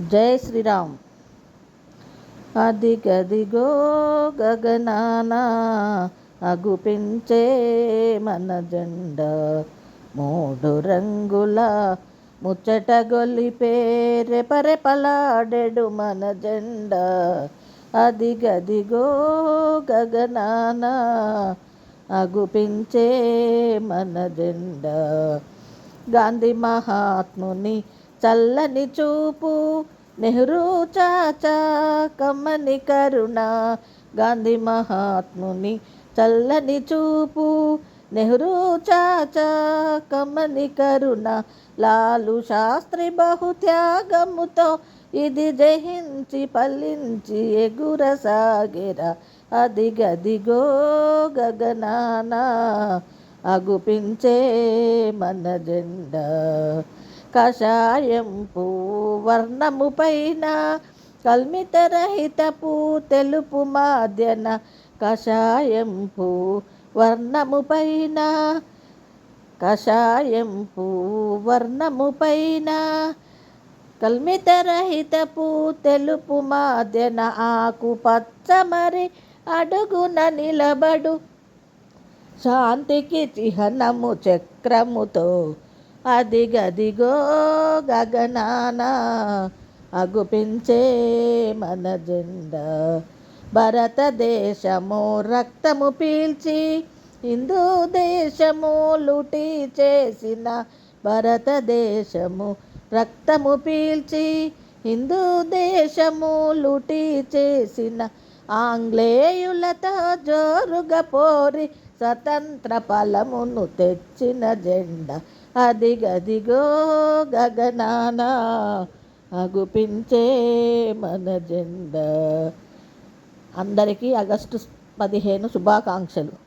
జై శ్రీరామ్. అది గదిగో గగనాన అగుపించే మన జెండా మూడు రంగుల ముచ్చట గొలిపే రెపరెపలాడెడు మన జెండా. అది గదిగో గగనాన అగుపించే మన జెండా. గాంధీ మహాత్ముని చల్లని చూపు నెహ్రూ చాచా కమ్మని కరుణ గాంధీ మహాత్ముని చల్లని చూపు నెహ్రూ చాచా కమ్మని కరుణ లాలు శాస్త్రి బహుత్యాగముతో ఇది జయించి పల్లించి ఎగురసాగిరా అది గదిగో గగనానా అగుపించే మన జెండా. కషాయంపు వర్ణము పైన కల్మితరహితపు తెలుపు మాధ్యన కషాయంపు వర్ణము పైన కషాయంపు వర్ణము పైన కల్మితరహితపు తెలుపు మాధ్యన ఆకు పచ్చమరి అడుగున నిలబడు. శాంతికి చిహ్నము చక్రముతో అది గదిగో గగనాన అగుపించే మన జెండా భారతదేశము రక్తము పీల్చి హిందూ దేశము లూటి చేసిన భారతదేశము రక్తము పీల్చి హిందూ దేశము లూటి చేసిన ఆంగ్లేయులతో జోరుగా పోరి స్వతంత్ర ఫలమును తెచ్చిన జెండా. అది గదిగో గగనాన అగుపించే మన జెండా. అందరికీ ఆగస్టు పదిహేను శుభాకాంక్షలు.